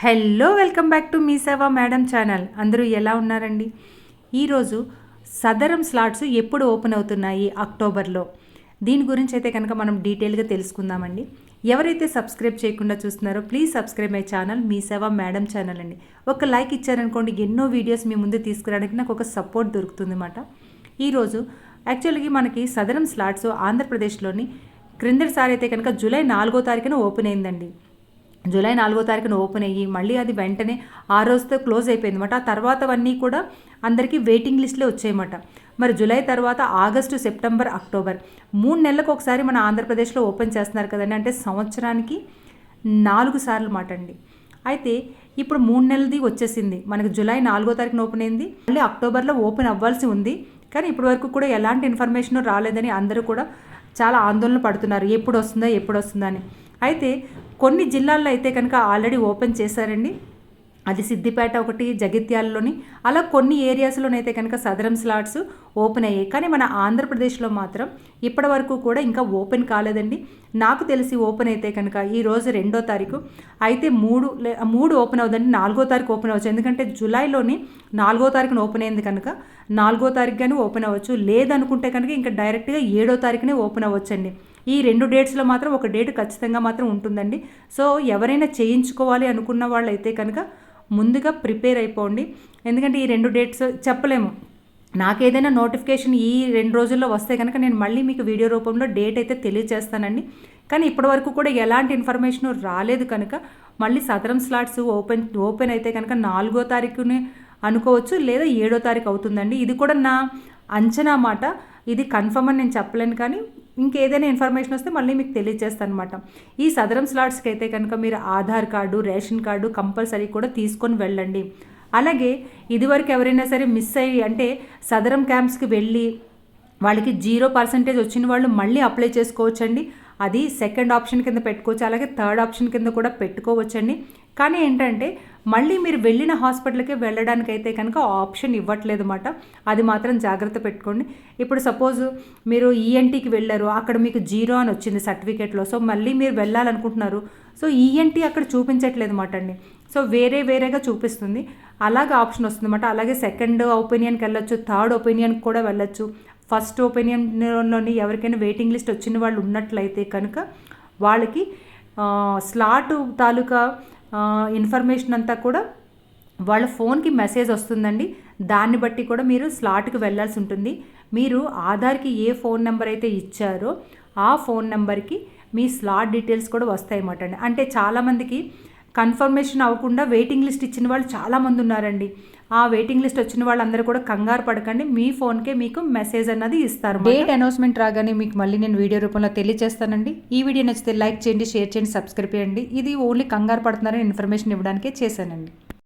Hello welcome back to Mee Seva madam channel. అందరూ ఎలా ఉన్నారండి? ఈరోజు సదరం స్లాట్స్ ఎప్పుడు ఓపెన్ అవుతున్నాయి అక్టోబర్లో? దీని గురించి అయితే కనుక మనం డీటెయిల్గా తెలుసుకుందామండి. ఎవరైతే సబ్స్క్రైబ్ చేయకుండా చూస్తున్నారో please subscribe my channel Mee Seva madam channel అండి. ఒక లైక్ ఇచ్చారనుకోండి ఎన్నో వీడియోస్ మీ ముందు తీసుకురావడానికి నాకు ఒక సపోర్ట్ దొరుకుతుంది అన్నమాట ఈరోజు యాక్చువల్గా మనకి సదరం స్లాట్స్ ఆంధ్రప్రదేశ్లోని క్రిందటిసారి అయితే కనుక జూలై నాలుగో తారీఖున ఓపెన్ అయిందండి. జూలై నాలుగో తారీఖున ఓపెన్ అయ్యి మళ్ళీ అది వెంటనే ఆ రోజుతో క్లోజ్ అయిపోయింది అనమాట ఆ తర్వాతవన్నీ కూడా అందరికీ వెయిటింగ్ లిస్ట్లో వచ్చాయన్నమాట. మరి జూలై తర్వాత ఆగస్టు సెప్టెంబర్ అక్టోబర్ మూడు నెలలకు ఒకసారి మన ఆంధ్రప్రదేశ్లో ఓపెన్ చేస్తున్నారు కదండి. అంటే సంవత్సరానికి నాలుగు సార్లు మాట అండి. అయితే ఇప్పుడు మూడు నెలది వచ్చేసింది. మనకు జూలై నాలుగో తారీఖున ఓపెన్ అయింది. మళ్ళీ అక్టోబర్లో ఓపెన్ అవ్వాల్సి ఉంది. కానీ ఇప్పటి వరకు కూడా ఎలాంటి ఇన్ఫర్మేషన్ రాలేదని అందరూ కూడా చాలా ఆందోళన పడుతున్నారు. ఎప్పుడు వస్తుందా ఎప్పుడు వస్తుందా అని. అయితే కొన్ని జిల్లాల్లో అయితే కనుక ఆల్రెడీ ఓపెన్ చేశారండి. అది సిద్దిపేట ఒకటి జగిత్యాలలోని అలా కొన్ని ఏరియాస్లోనైతే కనుక సదరం స్లాట్స్ ఓపెన్ అయ్యాయి. కానీ మన ఆంధ్రప్రదేశ్లో మాత్రం ఇప్పటి వరకు కూడా ఇంకా ఓపెన్ కాలేదండి. నాకు తెలిసి ఓపెన్ అయితే కనుక ఈరోజు రెండో తారీఖు. అయితే మూడు మూడు ఓపెన్ అవుదండి నాలుగో తారీఖు ఓపెన్ అవ్వచ్చు. ఎందుకంటే జూలైలోని నాలుగో తారీఖున ఓపెన్ అయింది కనుక నాలుగో తారీఖు కానీ ఓపెన్ అవ్వచ్చు. లేదనుకుంటే కనుక ఇంకా డైరెక్ట్గా ఏడో తారీఖునే ఓపెన్ అవ్వచ్చండి. ఈ రెండు డేట్స్లో మాత్రం ఒక డేట్ ఖచ్చితంగా మాత్రం ఉంటుందండి. సో ఎవరైనా చేయించుకోవాలి అనుకున్న వాళ్ళైతే కనుక ముందుగా ప్రిపేర్ అయిపోండి. ఎందుకంటే ఈ రెండు డేట్స్ చెప్పలేము. నాకేదైనా నోటిఫికేషన్ ఈ రెండు రోజుల్లో వస్తే కనుక నేను మళ్ళీ మీకు వీడియో రూపంలో డేట్ అయితే తెలియజేస్తానండి కానీ ఇప్పటివరకు కూడా ఎలాంటి ఇన్ఫర్మేషన్ రాలేదు కనుక మళ్ళీ సదరం స్లాట్స్ ఓపెన్ ఓపెన్ అయితే కనుక నాలుగో తారీఖుని అనుకోవచ్చు లేదా ఏడో తారీఖు అవుతుందండి. ఇది కూడా నా అంచనా మాట. ఇది కన్ఫర్మ్ అని నేను చెప్పలేను కానీ ఇంకేదైనా ఇన్ఫర్మేషన్ వస్తే మళ్ళీ మీకు తెలియజేస్తాను అనమాట ఈ సదరం స్లాట్స్కి అయితే కనుక మీరు Aadhaar card ration card compulsory కూడా తీసుకొని వెళ్ళండి. అలాగే ఇదివరకు ఎవరైనా సరే మిస్ అయ్యి అంటే సదరం క్యాంప్స్కి వెళ్ళి వాళ్ళకి జీరో పర్సంటేజ్ వచ్చిన వాళ్ళు మళ్ళీ అప్లై చేసుకోవచ్చండి. అది సెకండ్ ఆప్షన్ కింద పెట్టుకోవచ్చు. అలాగే థర్డ్ ఆప్షన్ కింద కూడా పెట్టుకోవచ్చండి. కానీ ఏంటంటే మళ్ళీ మీరు వెళ్ళిన హాస్పిటల్కే వెళ్ళడానికి అయితే కనుక ఆప్షన్ ఇవ్వట్లేదు అనమాట అది మాత్రం జాగ్రత్త పెట్టుకోండి. ఇప్పుడు సపోజ్ మీరు ఈఎన్టీకి వెళ్ళారు అక్కడ మీకు జీరో అని వచ్చింది సర్టిఫికేట్లో. సో మళ్ళీ మీరు వెళ్ళాలనుకుంటున్నారు. సో ఈఎన్టీ అక్కడ చూపించట్లేదు అనమాట అండి. సో వేరే వేరేగా చూపిస్తుంది. అలాగే ఆప్షన్ వస్తుంది అనమాట అలాగే సెకండ్ ఒపీనియన్కి వెళ్ళొచ్చు థర్డ్ ఒపీనియన్కి కూడా వెళ్ళొచ్చు. ఫస్ట్ ఒపీనియన్లోని ఎవరికైనా వెయిటింగ్ లిస్ట్ వచ్చిన వాళ్ళు ఉన్నట్లయితే కనుక వాళ్ళకి స్లాట్ తాలూకా ఇన్ఫర్మేషన్ అంతా కూడా వాళ్ళ ఫోన్కి మెసేజ్ వస్తుందండి. దాన్ని బట్టి కూడా మీరు స్లాట్కి వెళ్ళాల్సి ఉంటుంది. మీరు ఆధార్కి ఏ ఫోన్ నెంబర్ అయితే ఇచ్చారో ఆ ఫోన్ నెంబర్కి మీ స్లాట్ డీటెయిల్స్ కూడా వస్తాయి అన్నమాట అండి. అంటే చాలామందికి కన్ఫర్మేషన్ అవ్వకుండా వెయిటింగ్ లిస్ట్ ఇచ్చిన వాళ్ళు చాలామంది ఉన్నారండి. ఆ వెయిటింగ్ లిస్ట్ వచ్చిన వాళ్ళందరూ కూడా కంగారు పడకండి. మీ ఫోన్కే మీకు మెసేజ్ అన్నది ఇస్తారు డేట్ అనౌన్స్మెంట్ రాగానే మీకు మళ్ళీ నేను వీడియో రూపంలో తెలియజేస్తానండి ఈ వీడియో నచ్చితే లైక్ చేయండి షేర్ చేయండి సబ్స్క్రైబ్ చేయండి. ఇది ఓన్లీ కంగారు పడుతున్నారని ఇన్ఫర్మేషన్ ఇవ్వడానికే చేశానండి.